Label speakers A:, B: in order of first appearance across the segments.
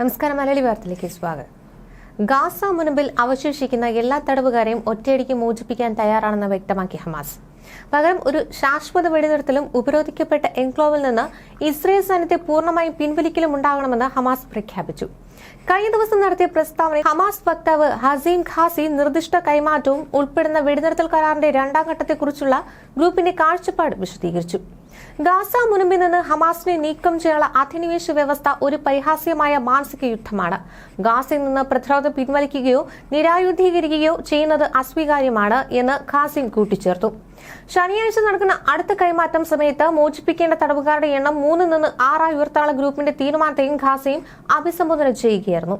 A: നമസ്കാരം മലയാളി വാർത്തയിലേക്ക് സ്വാഗതം. ഗാസ മുൻപിൽ അവശേഷിക്കുന്ന എല്ലാ തടവുകാരെയും ഒറ്റയടിക്ക് മോചിപ്പിക്കാൻ തയ്യാറാണെന്ന് വ്യക്തമാക്കി ഹമാസ്. പകരം ഒരു ശാശ്വത വെടിനിർത്തലും ഉപരോധിക്കപ്പെട്ട എൻക്ലോവിൽ നിന്ന് ഇസ്രയേൽ സൈന്യത്തെ പൂർണമായും പിൻവലിക്കലും ഉണ്ടാകണമെന്ന് ഹമാസ് പ്രഖ്യാപിച്ചു. കഴിഞ്ഞ ദിവസം നടത്തിയ പ്രസ്താവന ഹമാസ് വക്താവ് ഹസീം ഖാസി നിർദ്ദിഷ്ട കൈമാറ്റവും ഉൾപ്പെടുന്ന വെടിനിർത്തൽ കരാറിന്റെ രണ്ടാം ഘട്ടത്തെക്കുറിച്ചുള്ള ഗ്രൂപ്പിന്റെ കാഴ്ചപ്പാട് വിശദീകരിച്ചു. ഗാസ മുനമ്പിൽ നിന്ന് ഹമാസിനെ നീക്കം ചെയ്യാനുള്ള അധിനിവേശ വ്യവസ്ഥ ഒരു പരിഹാസ്യമായ മാനസിക യുദ്ധമാണ്. ഗാസിൽ നിന്ന് പ്രതിരോധം പിൻവലിക്കുകയോ നിരായുധീകരിക്കുകയോ ചെയ്യുന്നത് അസ്വീകാര്യമാണ് എന്ന് ഖാസിം കൂട്ടിച്ചേർത്തു. ശനിയാഴ്ച നടക്കുന്ന അടുത്ത കൈമാറ്റം സമയത്ത് മോചിപ്പിക്കേണ്ട തടവുകാരുടെ എണ്ണം മൂന്നിൽ നിന്ന് ആറായി ഉയർത്താനുള്ള ഗ്രൂപ്പിന്റെ തീരുമാനത്തെയും ഖാസിം അഭിസംബോധന ചെയ്യുകയായിരുന്നു.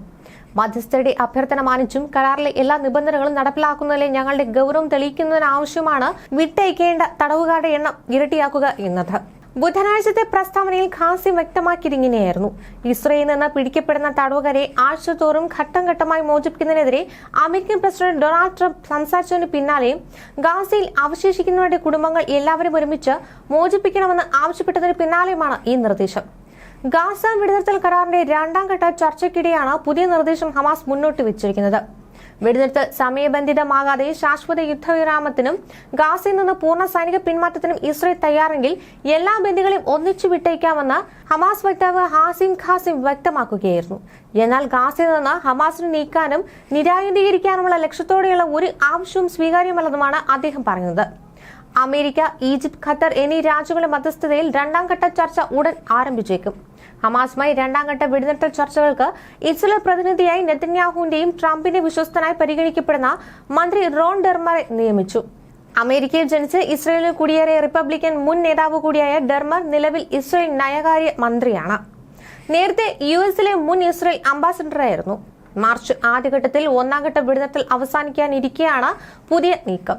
A: മധ്യസ്ഥരുടെ അഭ്യർത്ഥന മാനിച്ചും കരാറിലെ എല്ലാ നിബന്ധനകളും നടപ്പിലാക്കുന്നതിലെ ഞങ്ങളുടെ ഗൗരവം തെളിയിക്കുന്നതിനാവശ്യമാണ് വിട്ടയക്കേണ്ട തടവുകാരുടെ എണ്ണം ഇരട്ടിയാക്കുക എന്നത്. ബുധനാഴ്ചത്തെ പ്രസ്താവനയിൽ ഖാസിം വ്യക്തമാക്കിയിരിങ്ങനെയായിരുന്നു ഇസ്രയേലിൽ നിന്ന് പിടിക്കപ്പെടുന്ന തടവുകരെ ആഴ്ചതോറും ഘട്ടം ഘട്ടമായി മോചിപ്പിക്കുന്നതിനെതിരെ അമേരിക്കൻ പ്രസിഡന്റ് ഡൊണാൾഡ് ട്രംപ് സംസാരിച്ചതിന് പിന്നാലെ ഗാസയിൽ അവശേഷിക്കുന്നവരുടെ കുടുംബങ്ങൾ എല്ലാവരും ഒരുമിച്ച് മോചിപ്പിക്കണമെന്ന് ആവശ്യപ്പെട്ടതിന് പിന്നാലെയുമാണ് ഈ നിർദ്ദേശം. ഗാസ വെടിനിർത്തൽ കരാറിന്റെ രണ്ടാം ഘട്ട ചർച്ചയ്ക്കിടെയാണ് പുതിയ നിർദ്ദേശം ഹമാസ് മുന്നോട്ട് വെച്ചിരിക്കുന്നത്. വെടിനിർത്തൽ സമയബന്ധിതമാകാതെ ശാശ്വത യുദ്ധവിരാമത്തിനും ഗാസയിൽ നിന്ന് പൂർണ സൈനിക പിന്മാറ്റത്തിനും ഇസ്രയേൽ തയ്യാറെങ്കിൽ എല്ലാ ബന്ദികളെയും ഒന്നിച്ചു വിട്ടേക്കാമെന്ന് ഹമാസ് വക്താവ് ഹാസിം ഖാസിം വ്യക്തമാക്കുകയായിരുന്നു. എന്നാൽ ഗാസയിൽ നിന്ന് ഹമാസിനെ നീക്കാനും നിരായുധീകരിക്കാനുമുള്ള ലക്ഷ്യത്തോടെയുള്ള ഒരു ആവശ്യവും സ്വീകാര്യമല്ലെന്നുമാണ് അദ്ദേഹം പറയുന്നത് അമേരിക്ക ഈജിപ്ത് ഖത്തർ എന്നീ രാജ്യങ്ങളുടെ മധ്യസ്ഥതയിൽ രണ്ടാം ഘട്ട ചർച്ച ഉടൻ ആരംഭിച്ചേക്കും. ഹമാസുമായി രണ്ടാം ഘട്ട വെടിനിർത്തൽ ചർച്ചകൾക്ക് ഇസ്രയേൽ പ്രതിനിധിയായി നെതന്യാഹുവിന്റെയും ട്രംപിന്റെ വിശ്വസ്തനായി പരിഗണിക്കപ്പെടുന്ന മന്ത്രി റോൺ ഡെർമറെ നിയമിച്ചു. അമേരിക്കയിൽ ജനിച്ച് ഇസ്രയേലിൽ കുടിയേറിയ റിപ്പബ്ലിക്കൻ മുൻ നേതാവ് കൂടിയായ ഡെർമർ നിലവിൽ ഇസ്രയേൽ നയകാര്യ മന്ത്രിയാണ്. നേരത്തെ യു എസിലെ മുൻ ഇസ്രയേൽ അംബാസിഡറായിരുന്നു. മാർച്ച് ആദ്യഘട്ടത്തിൽ ഒന്നാം ഘട്ട വെടിനിർത്തൽ അവസാനിക്കാനിരിക്കെയാണ് പുതിയ നീക്കം.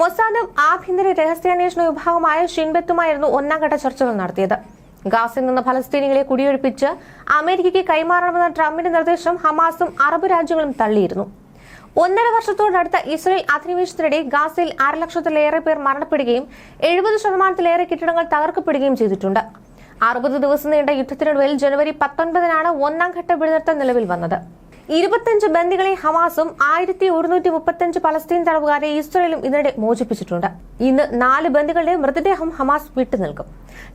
A: മൊസാദും ആഭ്യന്തര രഹസ്യാന്വേഷണ വിഭാഗമായ ഷിൻബത്തുമായിരുന്നു ഒന്നാംഘട്ട ചർച്ചകൾ നടത്തിയത്. ഗാസിൽ നിന്ന് ഫലസ്തീനികളെ കുടിയൊഴിപ്പിച്ച് അമേരിക്കയ്ക്ക് കൈമാറണമെന്ന ട്രംപിന്റെ നിർദ്ദേശം ഹമാസും അറബ് രാജ്യങ്ങളും തള്ളിയിരുന്നു. ഒന്നര വർഷത്തോടടുത്ത ഇസ്രയേൽ അധിനിവേശത്തിനിടെ ഗാസയിൽ അരലക്ഷത്തിലേറെ പേർ മരണപ്പെടുകയും എഴുപത് ശതമാനത്തിലേറെ കെട്ടിടങ്ങൾ തകർക്കപ്പെടുകയും ചെയ്തിട്ടുണ്ട്. അറുപത് ദിവസം നീണ്ട യുദ്ധത്തിനൊടുവിൽ ജനുവരി പത്തൊൻപതിനാണ് ഒന്നാം ഘട്ട വെടിനിർത്തൽ നിലവിൽ വന്നത്. ഇരുപത്തഞ്ച് ബന്ദികളെ ഹമാസും ആയിരത്തി ഒരുന്നൂറ്റി മുപ്പത്തഞ്ച് പലസ്തീൻ തടവുകാരെ ഇസ്രയേലും ഇതിനിടെ മോചിപ്പിച്ചിട്ടുണ്ട്. ഇന്ന് നാല് ബന്ദികളുടെ മൃതദേഹം ഹമാസ് വിട്ടുനിൽക്കും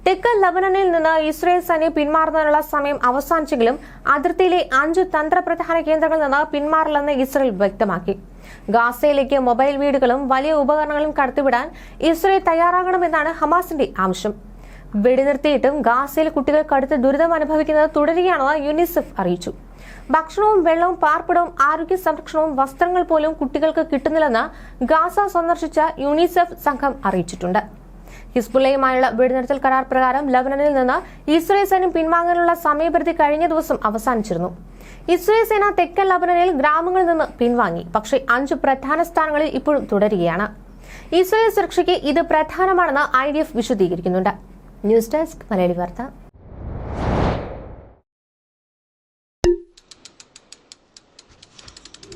A: തെക്കൻ ലബനനിൽ നിന്ന് ഇസ്രയേൽ സൈന്യം പിന്മാറുന്നതിനുള്ള സമയം അവസാനിച്ചെങ്കിലും അതിർത്തിയിലെ അഞ്ച് തന്ത്രപ്രധാന കേന്ദ്രങ്ങളിൽ നിന്ന് പിന്മാറില്ലെന്ന് ഇസ്രയേൽ വ്യക്തമാക്കി. ഗാസയിലേക്ക് മൊബൈൽ വീടുകളും വലിയ ഉപകരണങ്ങളും കടത്തിവിടാൻ ഇസ്രയേൽ തയ്യാറാകണമെന്നാണ് ഹമാസിന്റെ ആവശ്യം. വെടിനിർത്തിയിട്ടും ഗാസയിൽ കുട്ടികൾ കടുത്ത ദുരിതം അനുഭവിക്കുന്നത് തുടരുകയാണെന്ന് യുനിസെഫ് അറിയിച്ചു. ഭക്ഷണവും വെള്ളവും പാർപ്പിടവും ആരോഗ്യ സംരക്ഷണവും വസ്ത്രങ്ങൾ പോലും കുട്ടികൾക്ക് കിട്ടുന്നില്ലെന്ന് ഗാസ സന്ദർശിച്ച യുണിസെഫ് സംഘം അറിയിച്ചിട്ടുണ്ട്. ഹിസ്ബുള്ളയുമായുള്ള വെടിനിർത്തൽ കരാർ പ്രകാരം ലബനനിൽ നിന്ന് ഇസ്രയേൽ സൈന്യം പിൻവാങ്ങാനുള്ള സമയപരിധി കഴിഞ്ഞ ദിവസം അവസാനിച്ചിരുന്നു. ഇസ്രയേൽ സേന തെക്കൻ ലബനനിൽ ഗ്രാമങ്ങളിൽ നിന്ന് പിൻവാങ്ങി. പക്ഷേ അഞ്ച് പ്രധാന സ്ഥാനങ്ങളിൽ ഇപ്പോഴും തുടരുകയാണ്. ഇസ്രയേൽ സുരക്ഷയ്ക്ക് ഇത് പ്രധാനമാണെന്ന് ഐ ഡി എഫ് വിശദീകരിക്കുന്നുണ്ട്. ന്യൂസ് ഡെസ്ക് മലയാളി വാർത്ത.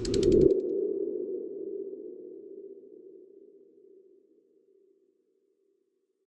A: Thank you.